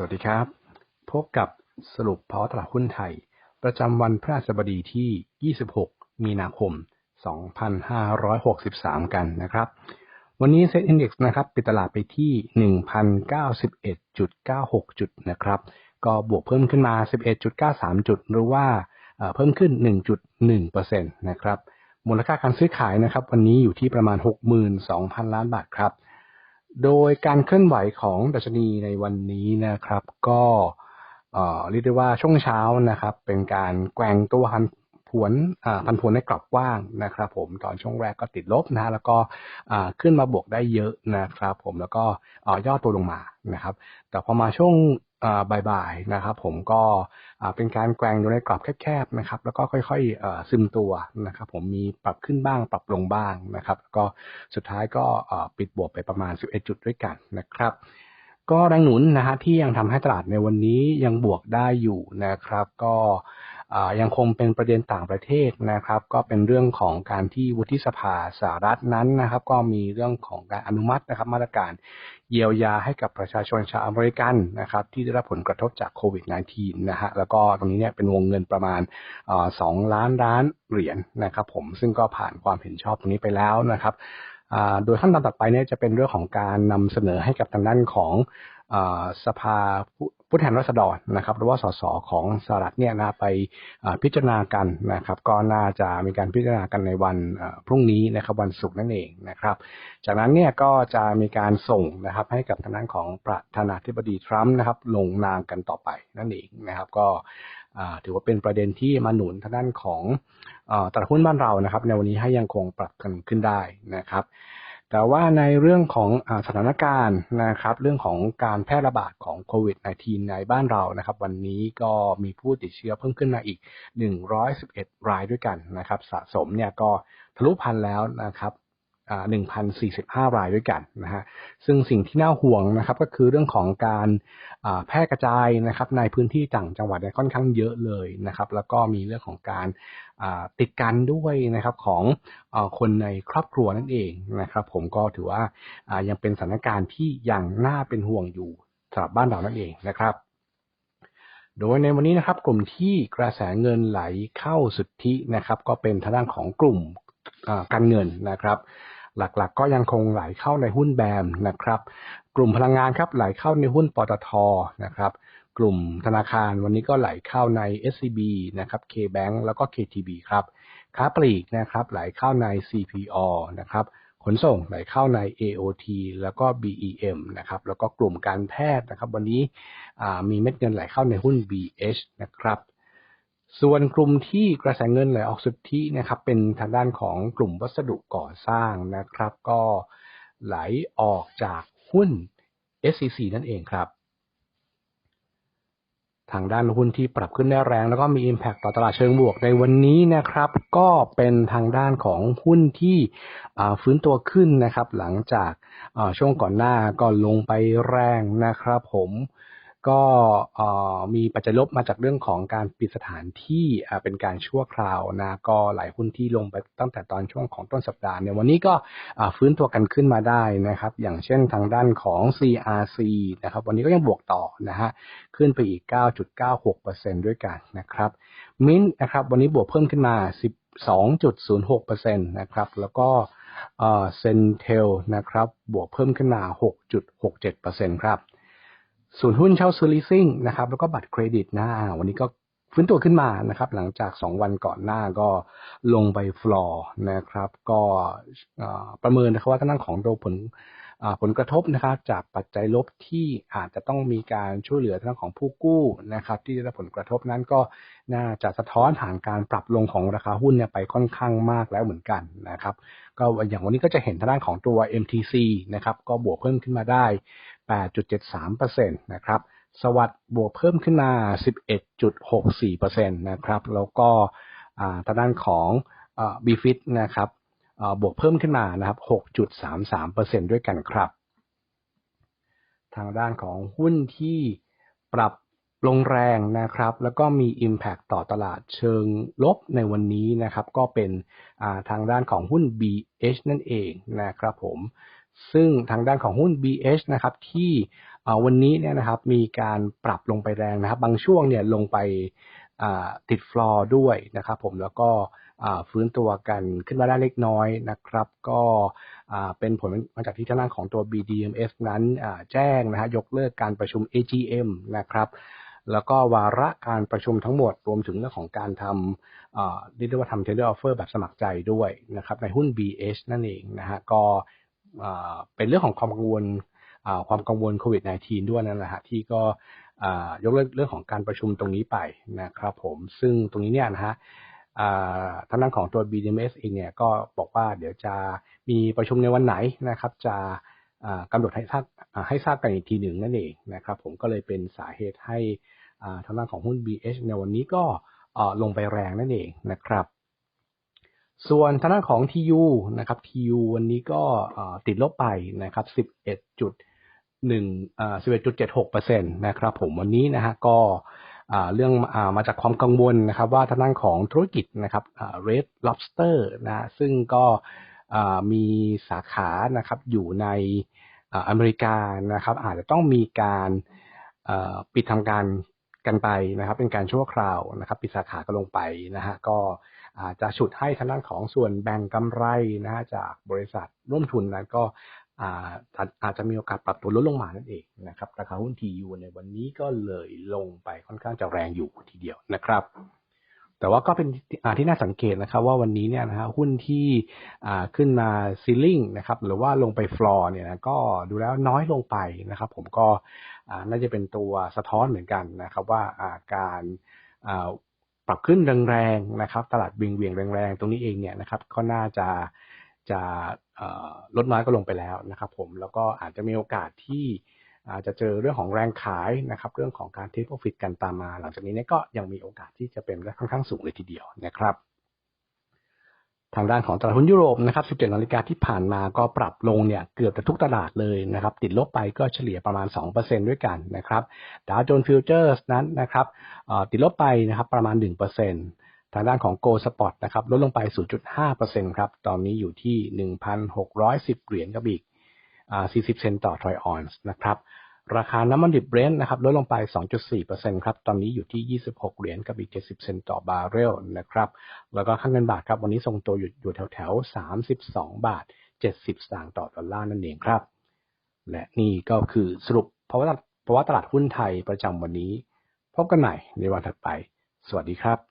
สวัสดีครับ พบกับสรุปภาวะตลาดหุ้นไทย ประจำวันพฤหัสบดีที่ 26 มีนาคม 2563 กันนะครับ วันนี้เซ็ตอินดี x นะครับปิดตลาดไปที่ 1,091.96 จุดนะครับ ก็บวกเพิ่มขึ้นมา 11.93 จุด หรือว่าเพิ่มขึ้น 1.1%นะครับ มูลค่าการซื้อขายนะครับ วันนี้อยู่ที่ประมาณ 62,000 ล้านบาทครับ โดยการเคลื่อนไหวของดัชนีในวันนี้นะครับ ก็เรียกได้ว่าช่วงเช้านะครับ เป็นการแกว่งตัวหัน ผวนพันผวนในกรอบกว้างนะครับผมตอนช่วงแรกก็ติดลบนะแล้วก็ขึ้นมาบวกได้เยอะนะครับผมแล้วก็ย่อตัวลงมานะครับ แต่พอมาช่วงบ่ายๆนะครับ ผมก็เป็นการแกว่งอยู่ในกรอบแคบๆนะครับ แล้วก็ค่อยๆซึมตัวนะครับ ผมมีปรับขึ้นบ้างปรับลงบ้างนะครับ ก็สุดท้ายก็ปิดบวกไปประมาณ 11 จุดด้วยกันนะครับ ก็แรงหนุนนะฮะที่ยังทำให้ตลาดในวันนี้ยังบวกได้อยู่นะครับ ก็ ยังคงเป็นประเด็นต่างประเทศนะครับ ก็เป็นเรื่องของการที่วุฒิสภาสหรัฐนั้นนะครับ ก็มีเรื่องของการอนุมัตินะครับ มาตรการเยียวยาให้กับประชาชนชาวอเมริกันนะครับ ที่ได้รับผลกระทบจากโควิด -19 นะฮะแล้วก็ตรงนี้เนี่ยเป็นวงเงินประมาณสองล้านล้านเหรียญนนะครับ ผมซึ่งก็ผ่านความเห็นชอบตรงนี้ไปแล้วนะครับโดยขั้นตอนต่อไปเนี่ยจะเป็นเรื่องของการนำเสนอให้กับทางด้านของ สภาผู้แทนราษฎรนะครับหรือว่าสสของสหรัฐเนี่ยนะไปพิจารณากันนะครับ ก็น่าจะมีการพิจารณากันในวันพรุ่งนี้นะครับวันศุกร์นั่นเองนะครับ จากนั้นเนี่ยก็จะมีการส่งนะครับให้กับทางด้านของประธานาธิบดีทรัมป์นะครับลงนามกันต่อไปนั่นเองนะครับก็ถือว่าเป็นประเด็นที่มาหนุนทางด้านของตลาดหุ้นบ้านเรานะครับ ในวันนี้ให้ยังคงปรับกันขึ้นได้นะครับ แต่ว่าในเรื่องของสถานการณ์นะครับ เรื่องของการแพร่ระบาดของโควิด -19 ในบ้านเรานะครับ วันนี้ก็มีผู้ติดเชื้อเพิ่มขึ้นมาอีก 111 รายด้วยกันนะครับ สะสมเนี่ยก็ทะลุพันแล้วนะครับ 1,045 รายด้วยกันนะฮะ ซึ่งสิ่งที่น่าห่วงนะครับก็คือเรื่องของการแพร่กระจายนะครับในพื้นที่ต่างจังหวัดค่อนข้างเยอะเลยนะครับ แล้วก็มีเรื่องของการติดกันด้วยนะครับของคนในครอบครัวนั่นเองนะครับ ผมก็ถือว่ายังเป็นสถานการณ์ที่ยังน่าเป็นห่วงอยู่สำหรับบ้านเรานั่นเองนะครับโดยในวันนี้นะครับกลุ่มที่กระแสเงินไหลเข้าสุทธินะครับ ก็เป็นทางด้านของกลุ่มการเงินนะครับ หลักๆ ก็ยังคงไหลเข้าในหุ้นแบมนะครับ กลุ่มพลังงานครับไหลเข้าในหุ้นปตทนะครับ กลุ่มธนาคารวันนี้ก็ไหลเข้าใน SCB นะครับ KBank แล้วก็ KTB ครับค้าปลีกนะครับไหลเข้าใน CPO นะครับขนส่งไหลเข้าใน AOT แล้วก็ BEM นะครับแล้วก็กลุ่มการแพทย์นะครับ วันนี้มีเม็ดเงินไหลเข้าในหุ้น BH นะครับ ส่วนกลุ่มที่กระแสเงินไหลออกสุทธินะครับเป็นทางด้านของกลุ่มวัสดุก่อสร้างนะครับ ก็ไหลออกจากหุ้น SCC นั่นเองครับ ทางด้านหุ้นที่ปรับขึ้นได้แรง แล้วก็มี Impact ต่อตลาดเชิงบวกในวันนี้นะครับ ก็เป็นทางด้านของหุ้นที่ฟื้นตัวขึ้นนะครับ หลังจากช่วงก่อนหน้าก็ลงไปแรงนะครับผม ก็มีปัจจัยลบมาจากเรื่องของการปิดสถานที่เป็นการชั่วคราวนะก็หลายหุ้นที่ลงไปตั้งแต่ตอนช่วงของต้นสัปดาห์เนี่ยวันนี้ก็ฟื้นตัวกันขึ้นมาได้นะครับ อย่างเช่นทางด้านของ CRC นะครับ วันนี้ก็ยังบวกต่อนะฮะขึ้นไปอีก 9.96%ด้วยกันนะครับมินนะครับ วันนี้บวกเพิ่มขึ้นมา 12.06%นะครับ แล้วก็เซนเทลนะครับ บวกเพิ่มขึ้นมา 6.67%ครับ ส่วนหุ้นเช่าซื้อ leasing นะครับแล้วก็บัตรเครดิตนะวันนี้ก็ฟื้นตัวขึ้นมานะครับ หลังจาก 2 วันก่อนหน้าก็ลงไปฟลอร์นะครับ ก็ประเมินนะครับว่าท่านของโดผลผลกระทบนะครับ จากปัจจัยลบที่อาจจะต้องมีการช่วยเหลือทางของผู้กู้นะครับ ที่ได้รับผลกระทบนั้นก็น่าจะสะท้อนผ่านการปรับลงของราคาหุ้นเนี่ยไปค่อนข้างมากแล้วเหมือนกันนะครับ ก็อย่างวันนี้ก็จะเห็นทางด้านของตัว MTC นะครับ ก็บวกเพิ่มขึ้นมาได้ 8.73%นะครับสวัสด์บวกเพิ่มขึ้นมา 11.64%นะครับแล้วก็ทางด้านของบีฟิตนะครับบวกเพิ่มขึ้นมานะครับ 6.33%ด้วยกันครับ ทางด้านของหุ้นที่ปรับลงแรงนะครับ แล้วก็มี Impact ต่อตลาดเชิงลบในวันนี้นะครับ ก็เป็นทางด้านของหุ้น BH นั่นเองนะครับผม ซึ่งทางด้านของหุ้น BH นะครับที่วันนี้เนี่ยนะครับมีการปรับลงไปแรงนะครับ บางช่วงเนี่ยลงไปติดฟลอร์ด้วยนะครับผมแล้วก็ฟื้นตัวกันขึ้นมาได้เล็กน้อยนะครับ ก็เป็นผลมาจากที่ทางด้านของตัว BDMs นั้นแจ้งนะฮะยกเลิกการประชุม AGM นะครับแล้วก็วาระการประชุมทั้งหมดรวมถึงเรื่องของการทำอ่เรียกได้ว่าทำ tender offer แบบสมัครใจด้วยนะครับในหุ้น BH นั่นเองนะฮะก็ เป็นเรื่องของความกังวลความกังวลโควิด -19 ด้วยนั่นแหละฮะที่ก็ยกเลิกเรื่องของการประชุมตรงนี้ไปนะครับผมซึ่งตรงนี้เนี่ยนะฮะอ่าทางด้านของตัว BDMs เองเนี่ยก็บอกว่าเดี๋ยวจะมีประชุมในวันไหนนะครับ จะกำหนดให้ทราบให้ทราบกันอีกทีหนึ่งนั่นเองนะครับ ผมก็เลยเป็นสาเหตุให้อ่าทางด้านของหุ้น BH ในวันนี้ก็ลงไปแรงนั่นเองนะครับ ส่วนทางด้านของ TU นะครับ TU วันนี้ก็ติดลบไปนะครับ 11จุดหนึ่งอ่า11.76เปอร์เซ็นต์นะครับผมวันนี้นะฮะก็อ่าเรื่องอ่ามาจากความกังวลนะครับว่าทางด้านของธุรกิจนะครับอ่า Red Lobster นะฮะซึ่งก็อ่ามีสาขานะครับอยู่ในอ่าอเมริกานะครับ อาจจะต้องมีการอ่อปิดทำการกันไปนะครับ เป็นการชั่วคราวนะครับ ปิดสาขาก็ลงไปนะฮะก็ จจะฉุดให้ทางด้านของส่วนแบ่งกำไรนะฮะจากบริษัทร่วมทุนนั้นก็อาจจะมีโอกาสปรับตัวลดลงมานั่นเองนะครับราคาหุ้น TU ในวันนี้ก็เลยลงไปค่อนข้างจะแรงอยู่ทีเดียวนะครับ แต่ว่าก็เป็นที่น่าสังเกตนะครับ ว่าวันนี้เนี่ยนะฮะหุ้นที่ขึ้นมาซีลิงนะครับหรือว่าลงไปฟลอร์เนี่ยนะก็ดูแล้วน้อยลงไปนะครับ ผมก็น่าจะเป็นตัวสะท้อนเหมือนกันนะครับ ว่าการ ปรับขึ้นแรงๆนะครับ ตลาดวิงเวียงแรงๆ ตรงนี้เองเนี่ยนะครับก็น่าจะจะลดน้อยก็ลงไปแล้วนะครับผมแล้วก็อาจจะมีโอกาสที่อาจจะเจอเรื่องของแรงขายนะครับ เรื่องของการเทคโปรฟิตกันตามมา หลังจากนี้เนี่ยก็ยังมีโอกาสที่จะเป็นได้ค่อนข้างสูงเลยทีเดียวนะครับ ทางด้านของตลาดหุ้นยุโรปนะครับ 17นาฬิกาที่ผ่านมาก็ปรับลงเนี่ยเกือบจะทุกตลาดเลยนะครับ ติดลบไปก็เฉลี่ยประมาณ 2%ด้วยกันนะครับดาวโจนส์ฟิวเจอร์สนั้นนะครับติดลบไปนะครับประมาณ 1%ทางด้านของ Go Spot นะครับลดลงไป 0.5%ครับตอนนี้อยู่ที่ 1,610 เหรียญกับอีกอ่า40 เซนต์ต่อทรอยออนส์นะครับ ราคาน้ำมันดิบเบรนท์นะครับลดลงไป 2.4%ครับ ตอนนี้อยู่ที่ 26 เหรียญกับอีก 70 เซนต์ต่อบาร์เรลนะครับ แล้วก็ค่าเงินบาทครับ วันนี้ทรงตัวอยู่อยู่แถวแถวๆ32 บาท 70 สตางค์ต่อดอลลาร์นั่นเองครับ และนี่ก็คือสรุปภาวะตลาดภาวะตลาดหุ้นไทยประจำวันนี้ พบกันใหม่ในวันถัดไป สวัสดีครับ